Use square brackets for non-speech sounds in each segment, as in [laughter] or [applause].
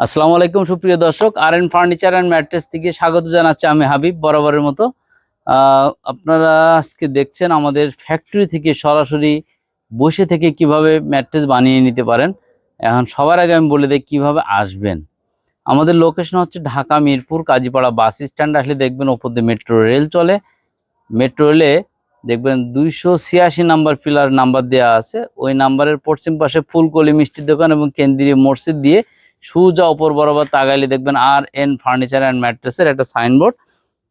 আসসালামু আলাইকুম, সুপ্রিয় দর্শক। R N furniture and mattress থেকে স্বাগত জানাচ্ছি আমি হাবিব, বরাবরের মতো। আপনারা আজকে দেখছেন আমাদের ফ্যাক্টরি থেকে সরাসরি বসে থেকে কীভাবে ম্যাট্রেস বানিয়ে নিতে পারেন। এখন সবার আগে আমি বলে দিই কীভাবে আসবেন। আমাদের লোকেশন হচ্ছে ঢাকা মিরপুর, কাজীপাড়া বাস স্ট্যান্ড। আসলে দেখবেন ওপর দিয়ে মেট্রো রেল চলে। মেট্রো রেলে দেখবেন দুইশো ছিয়াশি নাম্বার পিলার নাম্বার দেওয়া আছে। ওই নাম্বারের পশ্চিম পাশে ফুলকলি মিষ্টির দোকান এবং কেন্দ্রীয় মসজিদ দিয়ে সুজা ওপর বরাবর তাগাইলে দেখবেন আর এন ফার্নিচার অ্যান্ড ম্যাট্রেসের একটা সাইনবোর্ড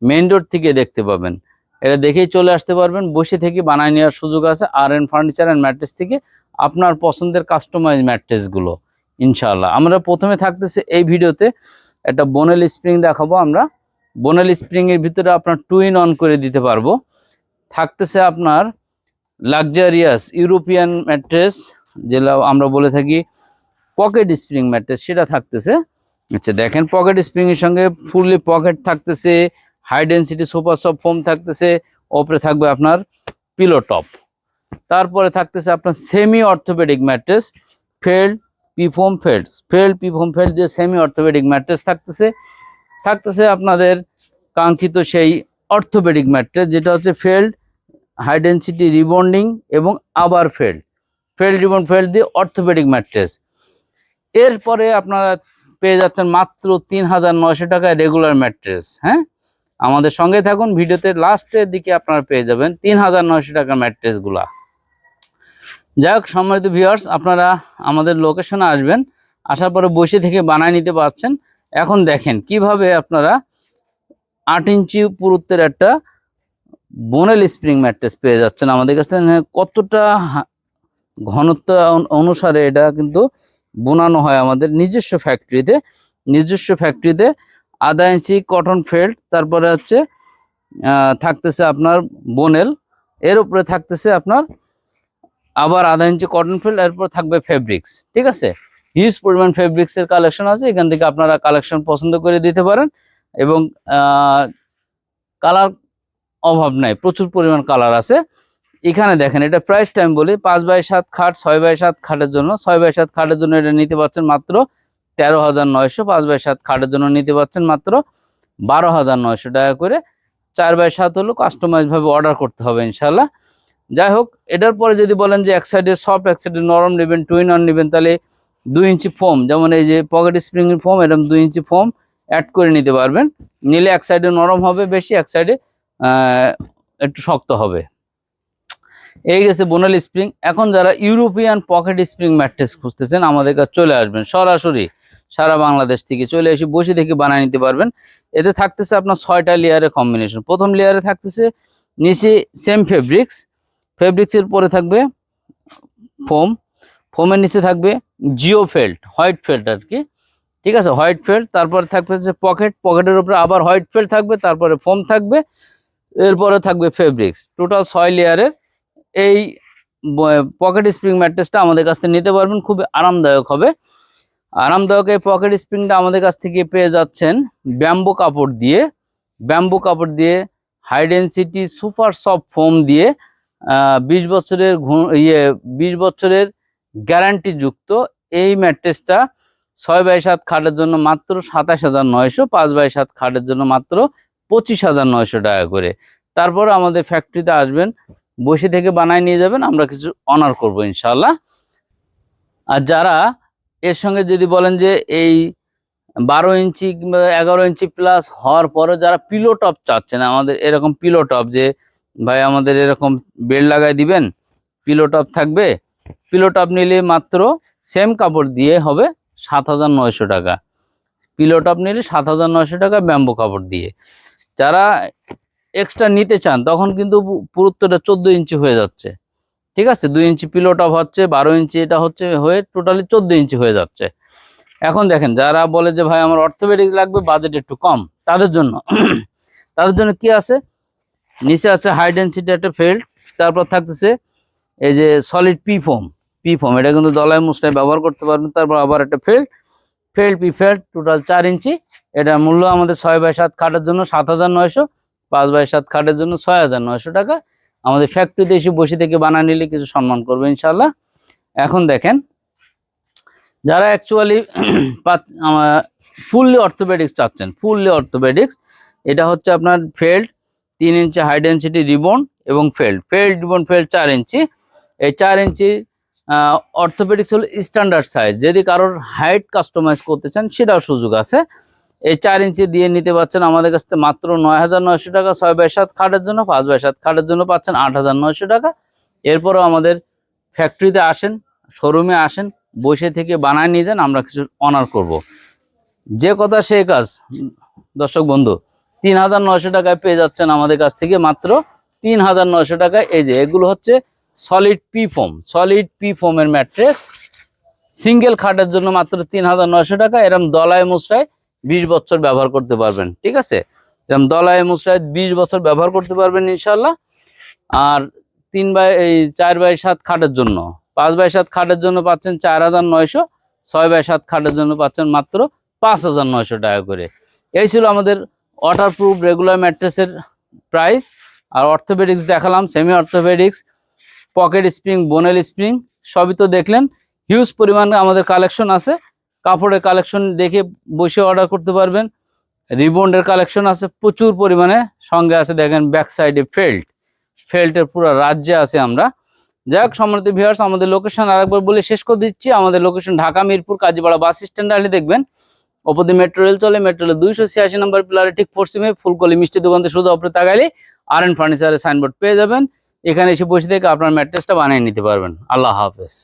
মেইন রোড থেকে দেখতে পাবেন। এটা দেখেই চলে আসতে পারবেন, বসে থেকে বানায় নেওয়ার সুযোগ আছে R N furniture and mattress থেকে আপনার পছন্দের কাস্টমাইজ ম্যাট্রেসগুলো ইনশাআল্লাহ। আমরা প্রথমে থাকতেছে এই ভিডিওতে একটা বোনেল স্প্রিং দেখাবো আমরা। বোনেল স্প্রিংয়ের ভিতরে আপনার টু ইন অন করে দিতে পারব। থাকতেছে আপনার লাক্সারিয়াস ইউরোপিয়ান ম্যাট্রেস যেটা আমরা বলে থাকি পকেট স্প্রিং ম্যাট্রেস, সেটা থাকতেছে। আচ্ছা দেখেন, পকেট স্প্রিং এর সঙ্গে ফুললি পকেট থাকতেছে হাই ডেন্সিটি সোফা সব ফোম থাকতেছে, ওপরে থাকবে আপনার পিলো টপ তারপরে থাকতেছে আপনার semi orthopaedic mattress felt P foam felt felt P foam felt যে সেমি অর্থোপেডিক ম্যাট্রেস থাকতেছে। থাকতেছে আপনাদের কাঙ্ক্ষিত সেই অর্থোপেডিক ম্যাট্রেস, যেটা হচ্ছে ফেল্ড হাই ডেন্সিটি রিবন্ডিং এবং আবার ফেল্ড ফেল্ড রিবন ফেল্ড দিয়ে অর্থোপেডিক ম্যাট্রেস। এরপরে আপনারা পেয়ে যাচ্ছেন মাত্র তিন হাজার নয়শো টাকায় রেগুলার ম্যাট্রেস হ্যাঁ? আমাদের সঙ্গে থাকুন, ভিডিওতে লাস্টের দিকে আপনারা পেয়ে যাবেন তিন হাজার নয়শো টাকার ম্যাট্রেসগুলা যাই হোক, সম্মানিত ভিউয়ার্স আপনারা আমাদের লোকেশনে আসবেন, আসার পরে বসে থেকে বানায় নিতে পারছেন। এখন দেখেন কীভাবে আপনারা আট ইঞ্চি পুরুত্বের একটা বোনেল স্প্রিং ম্যাট্রেস পেয়ে যাচ্ছেন আমাদের কাছে কতটা ঘনত্ব অনু- অনুসারে এটা কিন্তু বোনানো হয় আমাদের নিজস্ব ফ্যাক্টরিতে নিজস্ব ফ্যাক্টরিতে আধা ইঞ্চি কটন ফেল্ট তারপরে হচ্ছে থাকতেছে আপনার বোনেল এর উপরে থাকতেছে আপনার আবার আধা ইঞ্চি কটন ফেল্ট এরপর থাকবে ফেব্রিক্স ঠিক আছে? হিউজ পরিমাণ ফেব্রিক্সের কালেকশন আছে, এখান থেকে আপনারা কালেকশন পছন্দ করে দিতে পারেন এবং কালার অভাব নাই, প্রচুর পরিমাণ কালার আছে। এখানে দেখেন, এটা প্রাইস টাইম বলি, পাঁচ বাই সাত খাট, ছয় বাই সাত খাটের জন্য। ছয় বাই সাত খাটের জন্য এটা নিতে পারছেন মাত্র তেরো হাজার নয়শো। পাঁচ বাই সাত খাটের জন্য নিতে পারছেন মাত্র বারো হাজার নয়শো। টাকা করে চার বাই সাত হলো কাস্টমাইজ ভাবে অর্ডার করতে হবে ইনশাল্লাহ যাই হোক, এটার পরে যদি বলেন যে এক সাইডে সফট এক সাইডে নরম নেবেন টুইন অন নেবেন, তাহলে দুই ইঞ্চি ফোম যেমন এই যে পকেট স্প্রিং ফোম এরকম দুই ইঞ্চি ফোম অ্যাড করে নিতে পারবেন। নিলে এক সাইডে নরম হবে বেশি, এক সাইডে একটু শক্ত হবে। এই গেছে বোনাল স্প্রিং এখন যারা ইউরোপিয়ান পকেট স্প্রিং ম্যাট্রেস খুঁজতেছেন, আমাদের কাছে চলে আসবেন। সরাসরি সারা বাংলাদেশ থেকে চলে এসে বসে থেকে বানিয়ে নিতে পারবেন। এতে থাকতেছে আপনার ছয়টা লেয়ারের কম্বিনেশন প্রথম লেয়ারে থাকতেছে নিচে সেম ফেব্রিক্স ফেব্রিক্সের পরে থাকবে ফোম ফোমের নিচে থাকবে জিও ফেল্ট হোয়াইট ফেল্ট আর কি। ঠিক আছে? হোয়াইট ফেল্ট তারপরে থাকবে হচ্ছে পকেট পকেটের উপরে আবার হোয়াইট ফেল্ট থাকবে, তারপরে ফোম থাকবে। এরপরে থাকবে ফেব্রিক্স টোটাল ছয় লেয়ারের এই পকেট স্প্রিং ম্যাট্রেসটা আমাদের কাছ থেকে নিতে পারবেন, খুবই আরামদায়ক হবে। আরামদায়ক এই পকেট স্প্রিংটা আমাদের কাছ থেকে পেয়ে যাচ্ছেন ব্যাম্বো কাপড় দিয়ে। ব্যাম্বো কাপড় দিয়ে high density super soft foam দিয়ে বিশ বছরের ইয়ে বিশ বছরের গ্যারান্টি যুক্ত এই ম্যাট্রেসটা ছয় বাই সাত খাটের জন্য মাত্র সাতাশ হাজার নয়শো, পাঁচ বাই সাত খাটের জন্য মাত্র পঁচিশ হাজার নয়শো টাকা করে। তারপর আমাদের ফ্যাক্টরিতে আসবেন বসে থেকে বানায় নিয়ে যাবেন, আমরা কিছু অনার করব ইনশাল্লাহ আর যারা এর সঙ্গে যদি বলেন যে এই বারো ইঞ্চি কিংবা এগারো ইঞ্চি প্লাস হওয়ার পরে যারা পিলো টপ চাচ্ছেন, আমাদের এরকম পিলো টপ যে ভাই আমাদের এরকম বেড লাগাই দিবেন পিলো টপ থাকবে। পিলো টপ নিলে মাত্র সেম কাপড় দিয়ে হবে সাত হাজার নয়শো টাকা। পিলো টপ নিলে সাত হাজার নয়শো টাকা ব্যাম্বো কাপড় দিয়ে। যারা এক্সট্রা নিতে চান, তখন কিন্তু পুরুত্বটা চোদ্দ ইঞ্চি হয়ে যাচ্ছে। ঠিক আছে? দুই ইঞ্চি পিলো টপ হচ্ছে বারো ইঞ্চি, এটা হচ্ছে হয়ে টোটালি চোদ্দ ইঞ্চি হয়ে যাচ্ছে। এখন দেখেন, যারা বলে যে, ভাই, আমার অর্থোপেডিক লাগবে বাজেট একটু কম। তাদের জন্য [clears throat] তাদের জন্য কি আছে? নিচে আছে হাই ডেন্সিটি একটা ফেল্ড তারপর থাকতেছে এই যে solid P foam P foam এটা কিন্তু দলায় মুসটায় ব্যবহার করতে পারবেন, তারপর আবার একটা felt felt P felt total চার ইঞ্চি। এটা মূল্য আমাদের ছয় বাই সাত খাটার জন্য সাত হাজার নয়শো। পাঁচ বাই সাত খাটের জন্য ছয় হাজার নয়শো টাকা। আমাদের ফ্যাক্টরিতে এসে বসে থেকে বানিয়ে নিলে কিছু সম্মান করবে ইনশাল্লাহ এখন দেখেন, যারা অ্যাকচুয়ালি ফুললি অর্থোপেডিক্স চাচ্ছেন ফুললি অর্থোপেডিক্স এটা হচ্ছে আপনার ফেল্ড তিন ইঞ্চি হাই ডেন্সিটি রিবন এবং ফেল্ড ফেল্ড রিবন ফেল্ড চার ইঞ্চি। এই চার ইঞ্চি অর্থোপেডিক্স হলো স্ট্যান্ডার্ড সাইজ যদি কারোর হাইট কাস্টমাইজ করতে চান, সেটাও সুযোগ আছে। এই চার ইঞ্চি দিয়ে নিতে পারছেন আমাদের কাছ থেকে মাত্র নয় হাজার নয়শো টাকা, ছয় বাই সাত খাটের জন্য, পাঁচ বাই সাত খাটের জন্য পাচ্ছেন আট হাজার নয়শো টাকা। এরপরও আমাদের ফ্যাক্টরিতে আসেন শোরুমে আসেন, বসে থেকে বানায় নিয়ে যান, আমরা কিছু অনার করব। যে কথা সে কাজ, দর্শক বন্ধু, তিন হাজার নয়শো টাকায় পেয়ে যাচ্ছেন আমাদের কাছ থেকে মাত্র তিন হাজার নয়শো টাকায়। এই যে, এগুলো হচ্ছে solid P foam solid P ফোমের ম্যাট্রিক্স সিঙ্গেল খাটের জন্য মাত্র তিন হাজার নয়শো টাকা। এরম দলায় মুসরায় বিশ বছর ব্যবহার করতে পারবেন, ঠিক আছে? যেমন দলায় মুসরায় বিশ বছর ব্যবহার করতে পারবেন ইনশাল্লাহ আর তিন বাই, এই চার বাই সাত খাটের জন্য, পাঁচ বাই সাত খাটের জন্য পাচ্ছেন চার হাজার নয়শো, ছয় বাই সাত খাটের জন্য পাচ্ছেন মাত্র পাঁচ হাজার নয়শো টাকা করে। এই ছিল আমাদের ওয়াটারপ্রুফ রেগুলার ম্যাট্রেসের প্রাইস আর অর্থোপেডিক্স দেখালাম semi orthopaedics pocket spring bonnell spring সবই তো দেখলেন। হিউজ পরিমাণ আমাদের কালেকশন আছে। কাপড়ের কালেকশন দেখে বসে অর্ডার করতে পারবেন। রিবন্ডের কালেকশন আছে, প্রচুর পরিমাণে। সঙ্গে আছে দেখেন ব্যাক সাইডে ফেল্ট ফেল্টের পুরো রাজ্যে আছে আমরা। যাক, সম্মানিত ভিউয়ার্স আমাদের লোকেশন আরেকবার বলে শেষ করে দিচ্ছি। আমাদের location Dhaka, Mirpur, Kazipara bus stand আসলে দেখবেন। ওপর মেট্রো রেল চলে মেট্রো রেল দুইশো ছিয়াশি নম্বর পিলারে ঠিক পশ্চিমে ফুলকলি মিষ্টি দোকান থেকে সোজা উপরে তাকাইলে আর এন ফার্নিচারের সাইনবোর্ড পেয়ে যাবেন। এখানে এসে বসে থেকে আপনার ম্যাট্রেসটা বানিয়ে নিতে পারবেন। আল্লাহ হাফেজ।